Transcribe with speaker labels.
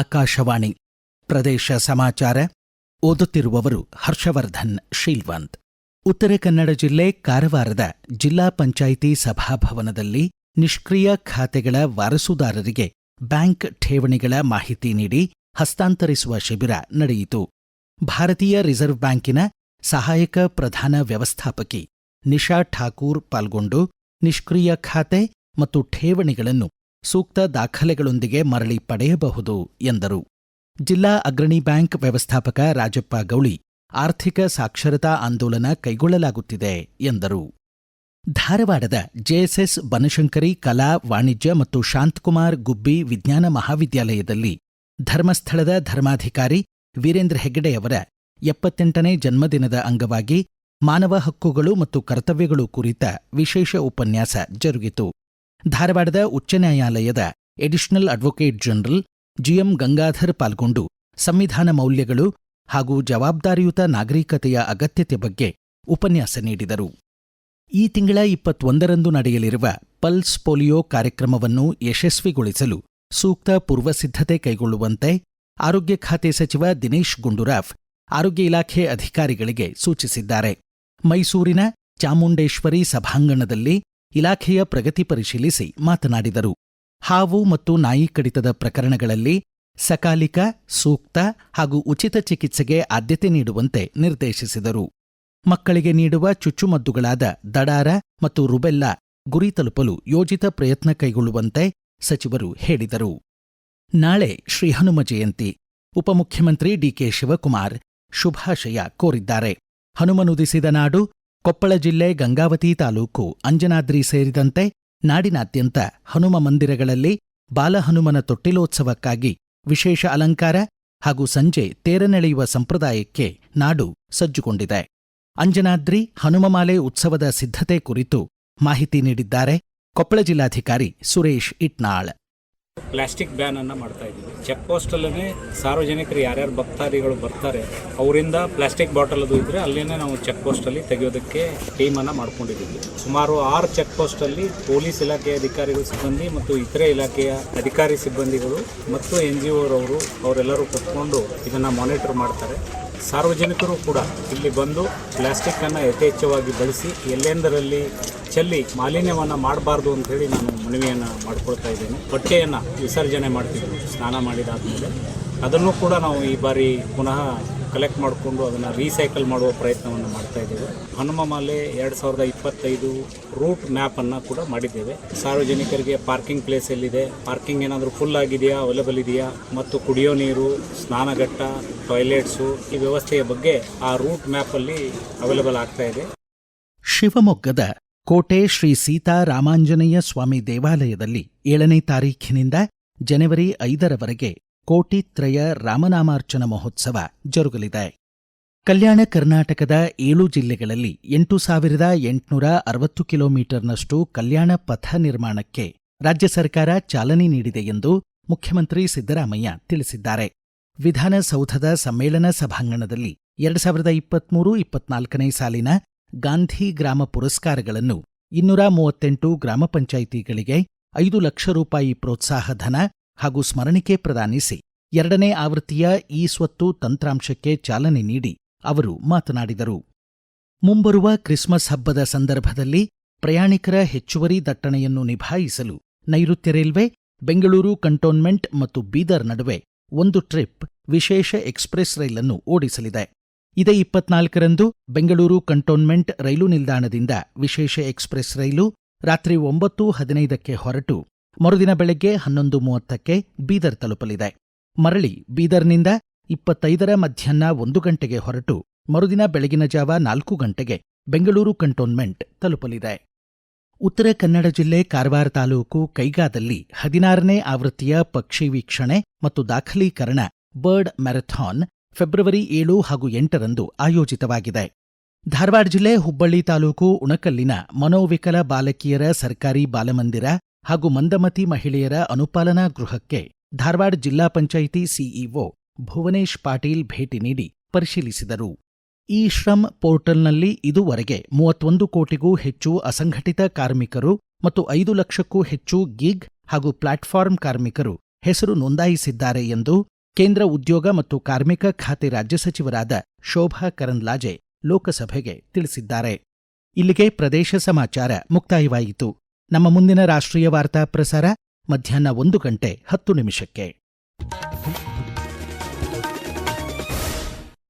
Speaker 1: ಆಕಾಶವಾಣಿ ಪ್ರದೇಶ ಸಮಾಚಾರ ಓದುತ್ತಿರುವವರು ಹರ್ಷವರ್ಧನ್ ಶೀಲ್ವಂತ್ ಉತ್ತರ ಕನ್ನಡ ಜಿಲ್ಲೆ ಕಾರವಾರದ ಜಿಲ್ಲಾ ಪಂಚಾಯಿತಿ ಸಭಾಭವನದಲ್ಲಿ ನಿಷ್ಕ್ರಿಯ ಖಾತೆಗಳ ವಾರಸುದಾರರಿಗೆ ಬ್ಯಾಂಕ್ ಠೇವಣಿಗಳ ಮಾಹಿತಿ ನೀಡಿ ಹಸ್ತಾಂತರಿಸುವ ಶಿಬಿರ ನಡೆಯಿತು ಭಾರತೀಯ ರಿಸರ್ವ್ ಬ್ಯಾಂಕಿನ ಸಹಾಯಕ ಪ್ರಧಾನ ವ್ಯವಸ್ಥಾಪಕಿ ನಿಶಾ ಠಾಕೂರ್ ಪಾಲ್ಗೊಂಡು ನಿಷ್ಕ್ರಿಯ ಖಾತೆ ಮತ್ತು ಠೇವಣಿಗಳನ್ನು ಸೂಕ್ತ ದಾಖಲೆಗಳೊಂದಿಗೆ ಮರಳಿ ಪಡೆಯಬಹುದು ಎಂದರು ಜಿಲ್ಲಾ ಅಗ್ರಣಿ ಬ್ಯಾಂಕ್ ವ್ಯವಸ್ಥಾಪಕ ರಾಜಪ್ಪ ಗೌಳಿ ಆರ್ಥಿಕ ಸಾಕ್ಷರತಾ ಆಂದೋಲನ ಕೈಗೊಳ್ಳಲಾಗುತ್ತಿದೆ ಎಂದರು ಧಾರವಾಡದ ಜೆಎಸ್ಎಸ್ ಬನಶಂಕರಿ ಕಲಾ ವಾಣಿಜ್ಯ ಮತ್ತು ಶಾಂತಕುಮಾರ್ ಗುಬ್ಬಿ ವಿಜ್ಞಾನ ಮಹಾವಿದ್ಯಾಲಯದಲ್ಲಿ ಧರ್ಮಸ್ಥಳದ ಧರ್ಮಾಧಿಕಾರಿ ವೀರೇಂದ್ರ ಹೆಗ್ಗಡೆಯವರ ಎಪ್ಪತ್ತೆಂಟನೇ ಜನ್ಮದಿನದ ಅಂಗವಾಗಿ ಮಾನವ ಹಕ್ಕುಗಳು ಮತ್ತು ಕರ್ತವ್ಯಗಳು ಕುರಿತ ವಿಶೇಷ ಉಪನ್ಯಾಸ ಜರುಗಿತು ಧಾರವಾಡದ ಉಚ್ಚ ನ್ಯಾಯಾಲಯದ additional advocate general GM Gangadhar ಪಾಲ್ಗೊಂಡು ಸಂವಿಧಾನ ಮೌಲ್ಯಗಳು ಹಾಗೂ ಜವಾಬ್ದಾರಿಯುತ ನಾಗರಿಕತೆಯ ಅಗತ್ಯತೆ ಬಗ್ಗೆ ಉಪನ್ಯಾಸ ನೀಡಿದರು ಈ ತಿಂಗಳ ಇಪ್ಪತ್ತೊಂದರಂದು ನಡೆಯಲಿರುವ ಪಲ್ಸ್ ಪೋಲಿಯೋ ಕಾರ್ಯಕ್ರಮವನ್ನು ಯಶಸ್ವಿಗೊಳಿಸಲು ಸೂಕ್ತ ಪೂರ್ವಸಿದ್ಧತೆ ಕೈಗೊಳ್ಳುವಂತೆ ಆರೋಗ್ಯ ಖಾತೆ ಸಚಿವ ದಿನೇಶ್ ಗುಂಡೂರಾವ್ ಆರೋಗ್ಯ ಇಲಾಖೆ ಅಧಿಕಾರಿಗಳಿಗೆ ಸೂಚಿಸಿದ್ದಾರೆ ಮೈಸೂರಿನ ಚಾಮುಂಡೇಶ್ವರಿ ಸಭಾಂಗಣದಲ್ಲಿ ಇಲಾಖೆಯ ಪ್ರಗತಿ ಪರಿಶೀಲಿಸಿ ಮಾತನಾಡಿದರು ಹಾವು ಮತ್ತು ನಾಯಿ ಕಡಿತದ ಪ್ರಕರಣಗಳಲ್ಲಿ ಸಕಾಲಿಕ ಸೂಕ್ತ ಹಾಗೂ ಉಚಿತ ಚಿಕಿತ್ಸೆಗೆ ಆದ್ಯತೆ ನೀಡುವಂತೆ ನಿರ್ದೇಶಿಸಿದರು ಮಕ್ಕಳಿಗೆ ನೀಡುವ ಚುಚ್ಚುಮದ್ದುಗಳಾದ ದಡಾರ ಮತ್ತು ರುಬೆಲ್ಲ ಗುರಿ ತಲುಪಲು ಯೋಜಿತ ಪ್ರಯತ್ನ ಕೈಗೊಳ್ಳುವಂತೆ ಸಚಿವರು ಹೇಳಿದರು ನಾಳೆ ಶ್ರೀ ಹನುಮ ಜಯಂತಿ ಉಪಮುಖ್ಯಮಂತ್ರಿ ಡಿಕೆ ಶಿವಕುಮಾರ್ ಶುಭಾಶಯ ಕೋರಿದ್ದಾರೆ ಹನುಮನುದಿಸಿದ ನಾಡು ಕೊಪ್ಪಳ ಜಿಲ್ಲೆ ಗಂಗಾವತಿ ತಾಲೂಕು ಅಂಜನಾದ್ರಿ ಸೇರಿದಂತೆ ನಾಡಿನಾದ್ಯಂತ ಹನುಮ ಮಂದಿರಗಳಲ್ಲಿ ಬಾಲಹನುಮನ ತೊಟ್ಟಿಲೋತ್ಸವಕ್ಕಾಗಿ ವಿಶೇಷ ಅಲಂಕಾರ ಹಾಗೂ ಸಂಜೆ ತೇರನೆಳೆಯುವ ಸಂಪ್ರದಾಯಕ್ಕೆ ನಾಡು ಸಜ್ಜುಗೊಂಡಿದೆ ಅಂಜನಾದ್ರಿ ಹನುಮಮಾಲೆ ಉತ್ಸವದ ಸಿದ್ಧತೆ ಕುರಿತು ಮಾಹಿತಿ ನೀಡಿದ್ದಾರೆ ಕೊಪ್ಪಳ ಜಿಲ್ಲಾಧಿಕಾರಿ ಸುರೇಶ್ ಇಟ್ನಾಳ್
Speaker 2: ಪ್ಲಾಸ್ಟಿಕ್ ಬ್ಯಾನನ್ನು ಮಾಡ್ತಾ ಇದ್ದೀವಿ ಚೆಕ್ ಪೋಸ್ಟಲ್ಲೇ ಸಾರ್ವಜನಿಕರು ಯಾರ್ಯಾರು ಭಕ್ತಾದಿಗಳು ಬರ್ತಾರೆ ಅವರಿಂದ ಪ್ಲಾಸ್ಟಿಕ್ ಬಾಟಲ್ ಅದು ಇದ್ರೆ ಅಲ್ಲೇನೆ ನಾವು ಚೆಕ್ ಪೋಸ್ಟಲ್ಲಿ ತೆಗೆಯೋದಕ್ಕೆ ಟೀಮನ್ನು ಮಾಡ್ಕೊಂಡಿದ್ದೀವಿ ಸುಮಾರು ಆರು ಚೆಕ್ ಪೋಸ್ಟಲ್ಲಿ ಪೊಲೀಸ್ ಇಲಾಖೆಯ ಅಧಿಕಾರಿಗಳು ಸಿಬ್ಬಂದಿ ಮತ್ತು ಇತರೆ ಇಲಾಖೆಯ ಅಧಿಕಾರಿ ಸಿಬ್ಬಂದಿಗಳು ಮತ್ತು ಎನ್ ಜಿ ಒರವರು ಅವರೆಲ್ಲರೂ ಕೂತ್ಕೊಂಡು ಇದನ್ನು ಮಾನಿಟರ್ ಮಾಡ್ತಾರೆ ಸಾರ್ವಜನಿಕರು ಕೂಡ ಇಲ್ಲಿ ಬಂದು ಪ್ಲಾಸ್ಟಿಕ್ ಪ್ಲಾಸ್ಟಿಕ್ಕನ್ನು ಯಥೇಚ್ಛವಾಗಿ ಬಳಸಿ ಎಲ್ಲೆಂದರಲ್ಲಿ ಚೆಲ್ಲಿ ಮಾಲಿನ್ಯವನ್ನು ಮಾಡಬಾರ್ದು ಹೇಳಿ ನಾನು ಮನವಿಯನ್ನು ಮಾಡಿಕೊಳ್ತಾ ಇದ್ದೇನೆ ಬಟ್ಟೆಯನ್ನು ವಿಸರ್ಜನೆ ಮಾಡ್ತಿದ್ವಿ ಸ್ನಾನ ಮೇಲೆ ಅದನ್ನು ಕೂಡ ನಾವು ಈ ಬಾರಿ ಪುನಃ ಕಲೆಕ್ಟ್ ಮಾಡಿಕೊಂಡು ಅದನ್ನು ರೀಸೈಕಲ್ ಮಾಡುವ ಪ್ರಯತ್ನವನ್ನು ಮಾಡ್ತಾ ಇದ್ದೇವೆ ಮಾಲೆ ಎರಡು ಸಾವಿರದ ಇಪ್ಪತ್ತೈದು ರೂಟ್ ಮ್ಯಾಪನ್ನು ಕೂಡ ಮಾಡಿದ್ದೇವೆ ಸಾರ್ವಜನಿಕರಿಗೆ ಪಾರ್ಕಿಂಗ್ ಪ್ಲೇಸ್ ಎಲ್ಲಿದೆ ಪಾರ್ಕಿಂಗ್ ಏನಾದರೂ ಫುಲ್ ಆಗಿದೆಯಾ ಅವೈಲೇಬಲ್ ಇದೆಯಾ ಮತ್ತು ಕುಡಿಯೋ ನೀರು ಸ್ನಾನಘಟ್ಟ ಟಾಯ್ಲೆಟ್ಸು ಈ ವ್ಯವಸ್ಥೆಯ ಬಗ್ಗೆ ಆ ರೂಟ್ ಮ್ಯಾಪಲ್ಲಿ ಅವೈಲಬಲ್ ಆಗ್ತಾ ಇದೆ
Speaker 1: ಶಿವಮೊಗ್ಗದ ಕೋಟೆ ಶ್ರೀ ಸೀತಾ ರಾಮಾಂಜನೇಯ ಸ್ವಾಮಿ ದೇವಾಲಯದಲ್ಲಿ ಏಳನೇ ತಾರೀಖಿನಿಂದ ಜನವರಿ ಐದರವರೆಗೆ ಕೋಟಿತ್ರಯ ರಾಮನಾಮಾರ್ಚನ ಮಹೋತ್ಸವ ಜರುಗಲಿದೆ ಕಲ್ಯಾಣ ಕರ್ನಾಟಕದ ಏಳು ಜಿಲ್ಲೆಗಳಲ್ಲಿ ಎಂಟು ಸಾವಿರದ ಎಂಟುನೂರ ಅರವತ್ತು ಕಿಲೋಮೀಟರ್ನಷ್ಟು ಕಲ್ಯಾಣ ಪಥ ನಿರ್ಮಾಣಕ್ಕೆ ರಾಜ್ಯ ಸರ್ಕಾರ ಚಾಲನೆ ನೀಡಿದೆ ಎಂದು ಮುಖ್ಯಮಂತ್ರಿ ಸಿದ್ದರಾಮಯ್ಯ ತಿಳಿಸಿದ್ದಾರೆ ವಿಧಾನಸೌಧದ ಸಮ್ಮೇಳನ ಸಭಾಂಗಣದಲ್ಲಿ ಎರಡು ಸಾವಿರದ ಇಪ್ಪತ್ಮೂರು ಇಪ್ಪತ್ನಾಲ್ಕನೇ ಸಾಲಿನ ಗಾಂಧಿ ಗ್ರಾಮ ಪುರಸ್ಕಾರಗಳನ್ನು ಇನ್ನೂರ ಮೂವತ್ತೆಂಟು ಗ್ರಾಮ ಪಂಚಾಯಿತಿಗಳಿಗೆ ಐದು ಲಕ್ಷ ರೂಪಾಯಿ ಪ್ರೋತ್ಸಾಹ ಧನ ಹಾಗೂ ಸ್ಮರಣಿಕೆ ಪ್ರದಾನಿಸಿ ಎರಡನೇ ಆವೃತ್ತಿಯ ಈ ಸ್ವತ್ತು ತಂತ್ರಾಂಶಕ್ಕೆ ಚಾಲನೆ ನೀಡಿ ಅವರು ಮಾತನಾಡಿದರು ಮುಂಬರುವ ಕ್ರಿಸ್ಮಸ್ ಹಬ್ಬದ ಸಂದರ್ಭದಲ್ಲಿ ಪ್ರಯಾಣಿಕರ ಹೆಚ್ಚುವರಿ ದಟ್ಟಣೆಯನ್ನು ನಿಭಾಯಿಸಲು ನೈಋತ್ಯ ರೈಲ್ವೆ ಬೆಂಗಳೂರು ಕಂಟೋನ್ಮೆಂಟ್ ಮತ್ತು ಬೀದರ್ ನಡುವೆ ಒಂದು ಟ್ರಿಪ್ ವಿಶೇಷ ಎಕ್ಸ್‌ಪ್ರೆಸ್ ರೈಲನ್ನು ಓಡಿಸಲಿದೆ ಇದೇ ಇಪ್ಪತ್ನಾಲ್ಕರಂದು ಬೆಂಗಳೂರು ಕಂಟೋನ್ಮೆಂಟ್ ರೈಲು ನಿಲ್ದಾಣದಿಂದ ವಿಶೇಷ ಎಕ್ಸ್‌ಪ್ರೆಸ್ ರೈಲು ರಾತ್ರಿ ಒಂಬತ್ತು ಹದಿನೈದಕ್ಕೆ ಹೊರಟು ಮರುದಿನ ಬೆಳಗ್ಗೆ ಹನ್ನೊಂದು ಮೂವತ್ತಕ್ಕೆ ಬೀದರ್ ತಲುಪಲಿದೆ ಮರಳಿ ಬೀದರ್ನಿಂದ ಇಪ್ಪತ್ತೈದರ ಮಧ್ಯಾಹ್ನ ಒಂದು ಗಂಟೆಗೆ ಹೊರಟು ಮರುದಿನ ಬೆಳಗಿನ ಜಾವ ನಾಲ್ಕು ಗಂಟೆಗೆ ಬೆಂಗಳೂರು ಕಂಟೋನ್ಮೆಂಟ್ ತಲುಪಲಿದೆ ಉತ್ತರ ಕನ್ನಡ ಜಿಲ್ಲೆ ಕಾರವಾರ ತಾಲೂಕು ಕೈಗಾದಲ್ಲಿ ಹದಿನಾರನೇ ಆವೃತ್ತಿಯ ಪಕ್ಷಿ ವೀಕ್ಷಣೆ ಮತ್ತು ದಾಖಲೀಕರಣ ಬರ್ಡ್ ಮ್ಯಾರಥಾನ್ ಫೆಬ್ರವರಿ ಏಳು ಹಾಗೂ ಎಂಟರಂದು ಆಯೋಜಿತವಾಗಿದೆ ಧಾರವಾಡ ಜಿಲ್ಲೆ ಹುಬ್ಬಳ್ಳಿ ತಾಲೂಕು ಉಣಕಲ್ಲಿನ ಮನೋವಿಕಲ ಬಾಲಕಿಯರ ಸರ್ಕಾರಿ ಬಾಲಮಂದಿರ ಹಾಗೂ ಮಂದಮತಿ ಮಹಿಳೆಯರ ಅನುಪಾಲನಾ ಗೃಹಕ್ಕೆ ಧಾರವಾಡ ಜಿಲ್ಲಾ ಪಂಚಾಯಿತಿ ಸಿಇಒ ಭುವನೇಶ್ ಪಾಟೀಲ್ ಭೇಟಿ ನೀಡಿ ಪರಿಶೀಲಿಸಿದರು ಈ ಶ್ರಮ್ ಪೋರ್ಟಲ್ನಲ್ಲಿ ಇದುವರೆಗೆ ಮೂವತ್ತೊಂದು ಕೋಟಿಗೂ ಹೆಚ್ಚು ಅಸಂಘಟಿತ ಕಾರ್ಮಿಕರು ಮತ್ತು ಐದು ಲಕ್ಷಕ್ಕೂ ಹೆಚ್ಚು ಗಿಗ್ ಹಾಗೂ ಪ್ಲಾಟ್ಫಾರ್ಮ್ ಕಾರ್ಮಿಕರು ಹೆಸರು ನೋಂದಾಯಿಸಿದ್ದಾರೆ ಎಂದು ಕೇಂದ್ರ ಉದ್ಯೋಗ ಮತ್ತು ಕಾರ್ಮಿಕ ಖಾತೆ ರಾಜ್ಯ ಸಚಿವರಾದ ಶೋಭಾ ಕರಂದ್ಲಾಜೆ ಲೋಕಸಭೆಗೆ ತಿಳಿಸಿದ್ದಾರೆ ಇಲ್ಲಿಗೆ ಪ್ರದೇಶ ಸಮಾಚಾರ ಮುಕ್ತಾಯವಾಯಿತು ನಮ್ಮ ಮುಂದಿನ ರಾಷ್ಟ್ರೀಯ ವಾರ್ತಾ ಪ್ರಸಾರ ಮಧ್ಯಾಹ್ನ ಒಂದು ಗಂಟೆ ಹತ್ತು ನಿಮಿಷಕ್ಕೆ